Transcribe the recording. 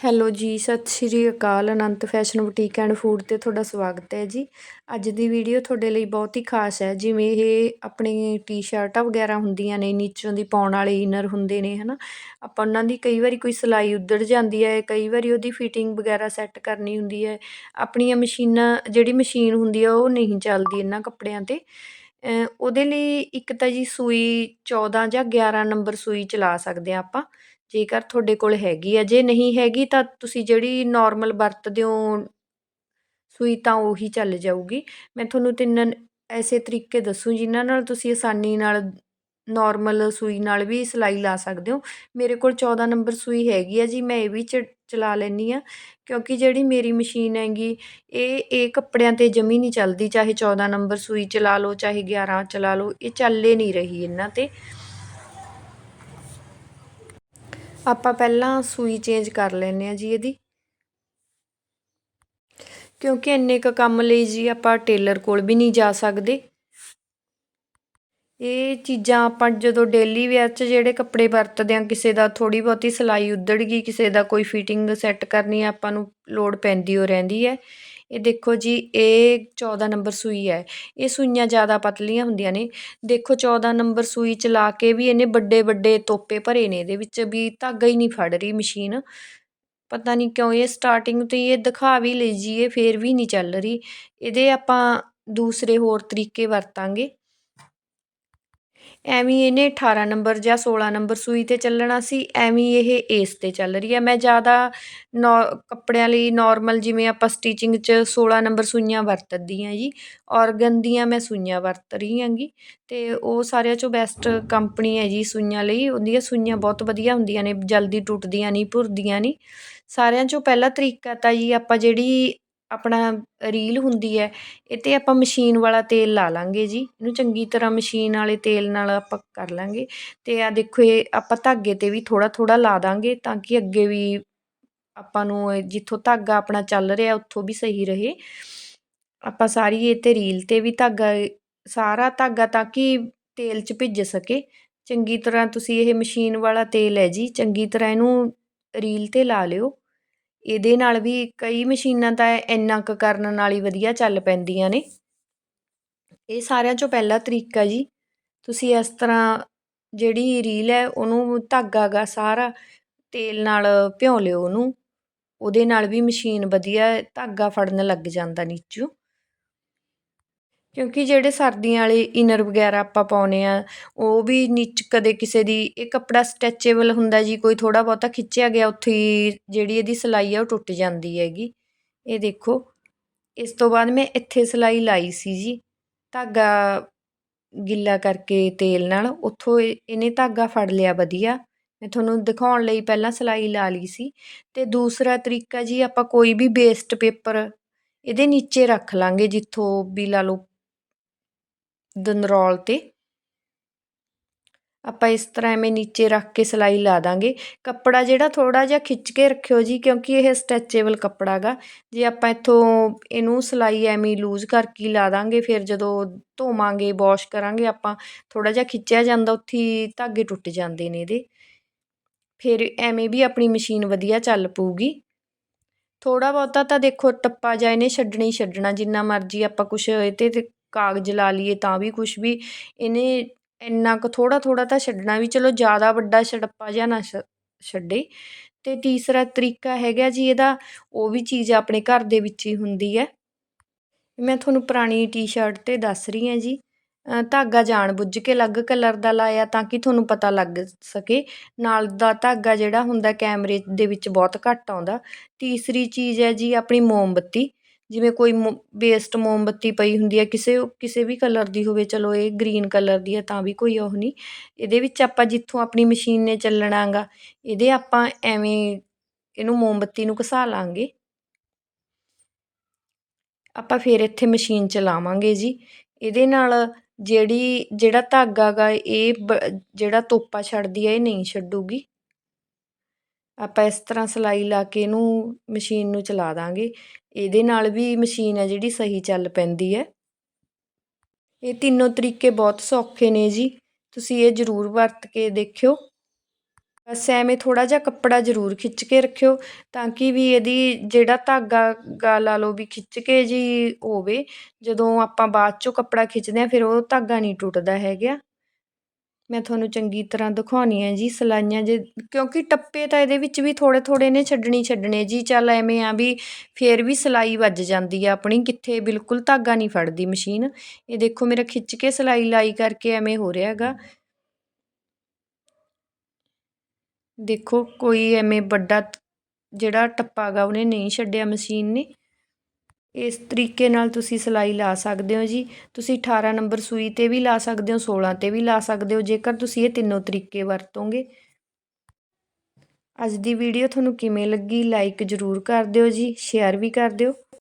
Hello ਜੀ, ਸਤਿ ਸ਼੍ਰੀ ਅਕਾਲ, Anant fashion boutique and food ਤੇ ਤੁਹਾਡਾ ਸਵਾਗਤ ਹੈ ਜੀ। ਅੱਜ ਦੀ ਵੀਡੀਓ ਤੁਹਾਡੇ ਲਈ ਬਹੁਤ ਹੀ ਖਾਸ ਹੈ, ਜਿਵੇਂ ਇਹ ਆਪਣੇ ਟੀ-ਸ਼ਰਟਾਂ ਵਗੈਰਾ ਹੁੰਦੀਆਂ ਨੇ, ਨੀਚੋਂ ਦੀ ਪਾਉਣ ਵਾਲੇ ਇਨਰ ਹੁੰਦੇ ਨੇ, ਹਨਾ। ਆਪਾਂ ਉਹਨਾਂ ਦੀ ਕਈ ਵਾਰੀ ਕੋਈ ਸਿਲਾਈ ਉੱਧੜ ਜਾਂਦੀ ਹੈ, ਕਈ ਵਾਰੀ ਉਹਦੀ ਫਿਟਿੰਗ ਵਗੈਰਾ ਸੈੱਟ ਕਰਨੀ ਹੁੰਦੀ ਹੈ। ਆਪਣੀਆਂ ਮਸ਼ੀਨਾਂ, ਜਿਹੜੀ ਮਸ਼ੀਨ ਹੁੰਦੀ ਹੈ ਉਹ ਨਹੀਂ ਚੱਲਦੀ ਇਹਨਾਂ ਕੱਪੜਿਆਂ ਤੇ। ਉਹਦੇ ਲਈ ਇੱਕ ਤਾਂ ਜੀ ਸੂਈ 14 ਜਾਂ 11 ਨੰਬਰ ਸੂਈ ਚਲਾ ਸਕਦੇ ਆ ਆਪਾਂ। ਜੇਕਰ ਤੁਹਾਡੇ ਕੋਲ ਹੈਗੀ ਆ, ਜੇ ਨਹੀਂ ਹੈਗੀ ਤਾਂ ਤੁਸੀਂ ਜਿਹੜੀ ਨੋਰਮਲ ਵਰਤਦੇ ਹੋ ਸੂਈ ਤਾਂ ਉਹੀ ਚੱਲ ਜਾਊਗੀ। ਮੈਂ ਤੁਹਾਨੂੰ ਤਿੰਨ ਐਸੇ ਤਰੀਕੇ ਦੱਸੂ ਜਿਨ੍ਹਾਂ ਨਾਲ ਤੁਸੀਂ ਆਸਾਨੀ ਨਾਲ ਨਾਰਮਲ ਸੂਈ ਨਾਲ ਵੀ ਸਿਲਾਈ ਲਾ ਸਕਦੇ ਹੋ। ਮੇਰੇ ਕੋਲ 14 ਨੰਬਰ ਸੂਈ ਹੈਗੀ ਆ ਜੀ, ਮੈਂ ਇਹ ਵੀ ਚ ਚਲਾ ਲੈਂਦੀ ਆ ਕਿਉਂਕਿ ਜਿਹੜੀ ਮੇਰੀ ਮਸ਼ੀਨ ਹੈਗੀ, ਇਹ ਇਹ ਕੱਪੜਿਆਂ ਤੇ ਜਮੀ ਨਹੀਂ ਚੱਲਦੀ, ਚਾਹੇ 14 ਨੰਬਰ ਸੂਈ ਚਲਾ ਲਓ, ਚਾਹੇ 11 ਚਲਾ ਲਓ, ਇਹ ਚੱਲੇ ਨਹੀਂ ਰਹੀ ਇਹਨਾਂ ਤੇ। ਆਪਾਂ ਪਹਿਲਾਂ ਸੂਈ ਚੇਂਜ ਕਰ ਲੈਨੇ ਆ ਜੀ ਇਹਦੀ। ਕਿਉਂਕਿ ਇੰਨੇ ਕ ਕੰਮ ਲਈ ਜੀ ਆਪਾਂ ਟੇਲਰ ਕੋਲ ਵੀ ਨਹੀਂ ਜਾ ਸਕਦੇ। ਇਹ ਚੀਜ਼ਾਂ ਆਪਾਂ ਜਦੋਂ ਡੇਲੀ ਵੇਅਰ 'ਚ ਜਿਹੜੇ ਕੱਪੜੇ ਵਰਤਦੇ ਹਾਂ, ਕਿਸੇ ਦਾ ਥੋੜ੍ਹੀ ਬਹੁਤੀ ਸਿਲਾਈ ਉੱਧੜ ਗਈ, ਕਿਸੇ ਦਾ ਕੋਈ ਫਿਟਿੰਗ ਸੈੱਟ ਕਰਨੀ ਆਪਾਂ ਨੂੰ ਲੋੜ ਪੈਂਦੀ ਹੋ ਰਹਿੰਦੀ ਹੈ। ਇਹ ਦੇਖੋ ਜੀ, ਇਹ 14 ਨੰਬਰ ਸੂਈ ਹੈ। ਇਹ ਸੂਈਆਂ ਜ਼ਿਆਦਾ ਪਤਲੀਆਂ ਹੁੰਦੀਆਂ ਨੇ। ਦੇਖੋ 14 ਨੰਬਰ ਸੂਈ ਚਲਾ ਕੇ ਵੀ ਇਹਨੇ ਵੱਡੇ ਵੱਡੇ ਤੋਪੇ ਭਰੇ ਨੇ ਇਹਦੇ ਵਿੱਚ ਵੀ ਧਾਗਾ ਹੀ ਨਹੀਂ ਫੜ ਰਹੀ ਮਸ਼ੀਨ। ਪਤਾ ਨਹੀਂ ਕਿਉਂ ਇਹ ਸਟਾਰਟਿੰਗ ਤੋਂ ਹੀ ਇਹ ਦਿਖਾ ਵੀ ਲਈ ਜੀ, ਇਹ ਫਿਰ ਵੀ ਨਹੀਂ ਚੱਲ ਰਹੀ। ਇਹਦੇ ਆਪਾਂ ਦੂਸਰੇ ਹੋਰ ਤਰੀਕੇ ਵਰਤਾਂਗੇ। ਐਵੇਂ ਇਹਨੇ 18 ਨੰਬਰ ਜਾਂ 16 ਨੰਬਰ ਸੂਈ ਤੇ ਚੱਲਣਾ ਸੀ, ਐਵੇਂ ਇਹ ਇਸ ਤੇ ਚੱਲ ਰਹੀ ਹੈ। ਮੈਂ ਜ਼ਿਆਦਾ ਨੋ, ਕੱਪੜਿਆਂ ਲਈ ਨੋਰਮਲ ਜਿਵੇਂ ਆਪਾਂ ਸਟਿਚਿੰਗ 'ਚ 16 ਨੰਬਰ ਸੂਈਆਂ ਵਰਤਦੀ ਹਾਂ ਜੀ ਔਰਗਨ ਦੀਆਂ ਮੈਂ ਸੂਈਆਂ ਵਰਤ ਰਹੀ ਹਾਂਗੀ ਅਤੇ ਉਹ ਸਾਰਿਆਂ 'ਚੋਂ ਬੈਸਟ ਕੰਪਨੀ ਹੈ ਜੀ ਸੂਈਆਂ ਲਈ। ਉਹਦੀਆਂ ਸੂਈਆਂ ਬਹੁਤ ਵਧੀਆ ਹੁੰਦੀਆਂ ਨੇ, ਜਲਦੀ ਟੁੱਟਦੀਆਂ ਨਹੀਂ ਭੁਰਦੀਆਂ ਨਹੀਂ ਸਾਰਿਆਂ 'ਚੋਂ ਪਹਿਲਾ ਤਰੀਕਾ ਤਾਂ ਜੀ ਆਪਾਂ ਜਿਹੜੀ ਆਪਣਾ ਰੀਲ ਹੁੰਦੀ ਹੈ, ਇਹ 'ਤੇ ਆਪਾਂ ਮਸ਼ੀਨ ਵਾਲਾ ਤੇਲ ਲਾ ਲਾਂਗੇ ਜੀ। ਇਹਨੂੰ ਚੰਗੀ ਤਰ੍ਹਾਂ ਮਸ਼ੀਨ ਵਾਲੇ ਤੇਲ ਨਾਲ ਆਪਾਂ ਕਰ ਲਾਂਗੇ। ਅਤੇ ਆਹ ਦੇਖੋ, ਇਹ ਆਪਾਂ ਧਾਗੇ 'ਤੇ ਵੀ ਥੋੜ੍ਹਾ ਥੋੜ੍ਹਾ ਲਾ ਦਾਂਗੇ ਤਾਂ ਕਿ ਅੱਗੇ ਵੀ ਆਪਾਂ ਨੂੰ ਜਿੱਥੋਂ ਧਾਗਾ ਆਪਣਾ ਚੱਲ ਰਿਹਾ, ਉੱਥੋਂ ਵੀ ਸਹੀ ਰਹੇ। ਆਪਾਂ ਸਾਰੀ ਇਹ 'ਤੇ ਰੀਲ 'ਤੇ ਵੀ ਧਾਗਾ, ਸਾਰਾ ਧਾਗਾ ਤਾਂ ਕਿ ਤੇਲ 'ਚ ਭਿੱਜ ਸਕੇ। ਚੰਗੀ ਤਰ੍ਹਾਂ ਤੁਸੀਂ ਇਹ ਮਸ਼ੀਨ ਵਾਲਾ ਤੇਲ ਹੈ ਜੀ, ਚੰਗੀ ਤਰ੍ਹਾਂ ਇਹਨੂੰ ਰੀਲ 'ਤੇ ਲਾ ਲਿਓ। ਇਹਦੇ ਨਾਲ ਵੀ ਕਈ ਮਸ਼ੀਨਾਂ ਤਾਂ ਇੰਨਾ ਕੁ ਕਰਨ ਨਾਲ ਹੀ ਵਧੀਆ ਚੱਲ ਪੈਂਦੀਆਂ ਨੇ। ਇਹ ਸਾਰਿਆਂ 'ਚੋਂ ਪਹਿਲਾ ਤਰੀਕਾ ਜੀ। ਤੁਸੀਂ ਇਸ ਤਰ੍ਹਾਂ ਜਿਹੜੀ ਰੀਲ ਹੈ ਉਹਨੂੰ ਧਾਗਾ ਗਾ ਸਾਰਾ ਤੇਲ ਨਾਲ ਭਿਉਂ ਲਿਓ ਉਹਨੂੰ। ਉਹਦੇ ਨਾਲ ਵੀ ਮਸ਼ੀਨ ਵਧੀਆ ਧਾਗਾ ਫੜਨ ਲੱਗ ਜਾਂਦਾ ਨੀਚੋਂ। ਕਿਉਂਕਿ ਜਿਹੜੇ ਸਰਦੀਆਂ ਵਾਲੇ ਇਨਰ ਵਗੈਰਾ ਆਪਾਂ ਪਾਉਂਦੇ ਹਾਂ, ਉਹ ਵੀ ਨੀਚ ਕਦੇ ਕਿਸੇ ਦੀ, ਇਹ ਕੱਪੜਾ ਸਟੈਚੇਬਲ ਹੁੰਦਾ ਜੀ, ਕੋਈ ਥੋੜ੍ਹਾ ਬਹੁਤਾ ਖਿੱਚਿਆ ਗਿਆ, ਉੱਥੇ ਹੀ ਜਿਹੜੀ ਇਹਦੀ ਸਿਲਾਈ ਆ, ਉਹ ਟੁੱਟ ਜਾਂਦੀ ਹੈਗੀ। ਇਹ ਦੇਖੋ, ਇਸ ਤੋਂ ਬਾਅਦ ਮੈਂ ਇੱਥੇ ਸਿਲਾਈ ਲਾਈ ਸੀ ਜੀ, ਧਾਗਾ ਗਿੱਲਾ ਕਰਕੇ ਤੇਲ ਨਾਲ, ਉੱਥੋਂ ਇਹਨੇ ਧਾਗਾ ਫੜ ਲਿਆ ਵਧੀਆ। ਮੈਂ ਤੁਹਾਨੂੰ ਦਿਖਾਉਣ ਲਈ ਪਹਿਲਾਂ ਸਿਲਾਈ ਲਾ ਲਈ ਸੀ। ਤੇ ਦੂਸਰਾ ਤਰੀਕਾ ਜੀ, ਆਪਾਂ ਕੋਈ ਵੀ ਵੇਸਟ ਪੇਪਰ ਇਹਦੇ ਨੀਚੇ ਰੱਖ ਲਾਂਗੇ, ਜਿੱਥੋਂ ਵੀ ਲਾ ਲਓ ਦੰਦਰੌਲ 'ਤੇ। ਆਪਾਂ ਇਸ ਤਰ੍ਹਾਂ ਐਵੇਂ ਨੀਚੇ ਰੱਖ ਕੇ ਸਿਲਾਈ ਲਾ ਦਾਂਗੇ। ਕੱਪੜਾ ਜਿਹੜਾ ਥੋੜਾ ਜਿਹਾ ਖਿੱਚ ਕੇ ਰੱਖਿਓ ਜੀ, ਕਿਉਂਕਿ ਇਹ ਸਟੈਚੇਬਲ ਕੱਪੜਾ ਗਾ। ਜੇ ਆਪਾਂ ਇੱਥੋਂ ਇਹਨੂੰ ਸਿਲਾਈ ਐਵੇਂ ਲੂਜ਼ ਕਰਕੇ ਲਾ ਦਾਂਗੇ, ਫਿਰ ਜਦੋਂ ਧੋਵਾਂਗੇ ਵਾਸ਼ ਕਰਾਂਗੇ, ਆਪਾਂ ਥੋੜਾ ਜਿਹਾ ਖਿੱਚਿਆ ਜਾਂਦਾ, ਉੱਥੇ ਧਾਗੇ ਟੁੱਟ ਜਾਂਦੇ ਨੇ ਇਹਦੇ। ਫਿਰ ਐਵੇਂ ਵੀ ਆਪਣੀ ਮਸ਼ੀਨ ਵਧੀਆ ਚੱਲ ਪਊਗੀ। ਥੋੜਾ ਬਹੁਤਾ ਤਾਂ ਦੇਖੋ, ਟੱਪਾ ਜਾਂ ਇਹਨੇ ਛੱਡਣਾ ਹੀ ਛੱਡਣਾ, ਜਿੰਨਾ ਮਰਜ਼ੀ ਆਪਾਂ ਕੁਛ ਇਹਤੇ ਕਾਗਜ਼ ਲਾ ਲਈਏ ਤਾਂ ਵੀ ਕੁਛ ਵੀ, ਇਹਨੇ ਇੰਨਾ ਕੁ ਥੋੜ੍ਹਾ ਥੋੜ੍ਹਾ ਤਾਂ ਛੱਡਣਾ ਵੀ, ਚਲੋ ਜ਼ਿਆਦਾ ਵੱਡਾ ਛੜੱਪਾ ਜਿਹਾ ਨਾ ਛ, ਛੱਡੇ। ਅਤੇ ਤੀਸਰਾ ਤਰੀਕਾ ਹੈਗਾ ਜੀ ਇਹਦਾ, ਉਹ ਵੀ ਚੀਜ਼ ਆਪਣੇ ਘਰ ਦੇ ਵਿੱਚ ਹੀ ਹੁੰਦੀ ਹੈ। ਮੈਂ ਤੁਹਾਨੂੰ ਪੁਰਾਣੀ ਟੀ-ਸ਼ਰਟ ਤੇ ਦੱਸ ਰਹੀ ਹਾਂ ਜੀ। ਧਾਗਾ ਜਾਣ ਬੁੱਝ ਕੇ ਅਲੱਗ ਕਲਰ ਦਾ ਲਾਇਆ ਤਾਂ ਕਿ ਤੁਹਾਨੂੰ ਪਤਾ ਲੱਗ ਸਕੇ। ਨਾਲ ਦਾ ਧਾਗਾ ਜਿਹੜਾ ਹੁੰਦਾ ਕੈਮਰੇ ਦੇ ਵਿੱਚ ਬਹੁਤ ਘੱਟ ਆਉਂਦਾ। ਤੀਸਰੀ ਚੀਜ਼ ਹੈ ਜੀ ਆਪਣੀ ਮੋਮਬੱਤੀ। ਜਿਵੇਂ ਕੋਈ ਮੋ ਵੇਸਟ ਮੋਮਬੱਤੀ ਪਈ ਹੁੰਦੀ ਹੈ ਕਿਸੇ ਕਿਸੇ ਵੀ ਕਲਰ ਦੀ ਹੋਵੇ, ਚਲੋ ਇਹ ਗ੍ਰੀਨ ਕਲਰ ਦੀ ਹੈ ਤਾਂ ਵੀ ਕੋਈ ਉਹ ਨਹੀਂ। ਇਹਦੇ ਵਿੱਚ ਆਪਾਂ ਜਿੱਥੋਂ ਆਪਣੀ ਮਸ਼ੀਨ ਨੇ ਚੱਲਣਾ ਗਾ ਇਹਦੇ ਆਪਾਂ ਐਵੇਂ ਇਹਨੂੰ ਮੋਮਬੱਤੀ ਨੂੰ ਘਸਾ ਲਾਂਗੇ। ਆਪਾਂ ਫਿਰ ਇੱਥੇ ਮਸ਼ੀਨ ਚਲਾਵਾਂਗੇ ਜੀ। ਇਹਦੇ ਨਾਲ ਜਿਹੜੀ, ਜਿਹੜਾ ਧਾਗਾ ਗਾ, ਇਹ ਜਿਹੜਾ ਤੋਪਾ ਛੱਡਦੀ ਹੈ ਇਹ ਨਹੀਂ ਛੱਡੂਗੀ। ਆਪਾਂ ਇਸ ਤਰ੍ਹਾਂ ਸਿਲਾਈ ਲਾ ਕੇ ਇਹਨੂੰ ਮਸ਼ੀਨ ਨੂੰ ਚਲਾ ਦਾਂਗੇ। ਇਹਦੇ ਨਾਲ ਵੀ ਮਸ਼ੀਨ ਹੈ ਜਿਹੜੀ ਸਹੀ ਚੱਲ ਪੈਂਦੀ ਹੈ। ਇਹ ਤਿੰਨੋਂ ਤਰੀਕੇ ਬਹੁਤ ਸੌਖੇ ਨੇ ਜੀ। ਤੁਸੀਂ ਇਹ ਜ਼ਰੂਰ ਵਰਤ ਕੇ ਦੇਖਿਓ। ਬਸ ਐਵੇਂ ਥੋੜ੍ਹਾ ਜਿਹਾ ਕੱਪੜਾ ਜ਼ਰੂਰ ਖਿੱਚ ਕੇ ਰੱਖਿਓ ਤਾਂ ਕਿ ਵੀ ਇਹਦੀ ਜਿਹੜਾ ਧਾਗਾ ਗਾ ਲਾ ਲਓ ਵੀ ਖਿੱਚ ਕੇ ਜੀ ਹੋਵੇ। ਜਦੋਂ ਆਪਾਂ ਬਾਅਦ 'ਚੋਂ ਕੱਪੜਾ ਖਿੱਚਦੇ ਹਾਂ ਫਿਰ ਉਹ ਧਾਗਾ ਨਹੀਂ ਟੁੱਟਦਾ ਹੈਗਾ। ਮੈਂ ਤੁਹਾਨੂੰ ਚੰਗੀ ਤਰ੍ਹਾਂ ਦਿਖਾਉਣੀ ਹੈ ਜੀ ਸਲਾਈਆਂ ਜੇ, ਕਿਉਂਕਿ ਟੱਪੇ ਤਾਂ ਇਹਦੇ ਵਿੱਚ ਵੀ ਥੋੜ੍ਹੇ ਥੋੜ੍ਹੇ ਨੇ ਛੱਡਣੀ ਛੱਡਣੇ ਜੀ। ਚੱਲ ਐਵੇਂ ਆ ਵੀ ਫੇਰ ਵੀ ਸਿਲਾਈ ਵੱਜ ਜਾਂਦੀ ਆ ਆਪਣੀ, ਕਿੱਥੇ ਬਿਲਕੁਲ ਧਾਗਾ ਨਹੀਂ ਫੜਦੀ ਮਸ਼ੀਨ। ਇਹ ਦੇਖੋ ਮੇਰਾ ਖਿੱਚ ਕੇ ਸਿਲਾਈ ਲਾਈ ਕਰਕੇ ਐਵੇਂ ਹੋ ਰਿਹਾ ਹੈਗਾ। ਦੇਖੋ ਕੋਈ ਐਵੇਂ ਵੱਡਾ ਜਿਹੜਾ ਟੱਪਾ ਗਾ ਉਹਨੇ ਨਹੀਂ ਛੱਡਿਆ ਮਸ਼ੀਨ ਨੇ। ਇਸ ਤਰੀਕੇ ਨਾਲ ਤੁਸੀਂ ਸਿਲਾਈ ਲਾ ਸਕਦੇ ਹੋ ਜੀ। ਤੁਸੀਂ 18 ਨੰਬਰ ਸੂਈ 'ਤੇ ਵੀ ਲਾ ਸਕਦੇ ਹੋ 16 'ਤੇ ਵੀ ਲਾ ਸਕਦੇ ਹੋ, ਜੇਕਰ ਤੁਸੀਂ ਇਹ ਤਿੰਨੋਂ ਤਰੀਕੇ ਵਰਤੋਗੇ। ਅੱਜ ਦੀ ਵੀਡੀਓ ਤੁਹਾਨੂੰ ਕਿਵੇਂ ਲੱਗੀ ਲਾਈਕ ਜ਼ਰੂਰ ਕਰ ਦਿਓ ਜੀ ਸ਼ੇਅਰ ਵੀ ਕਰ ਦਿਓ।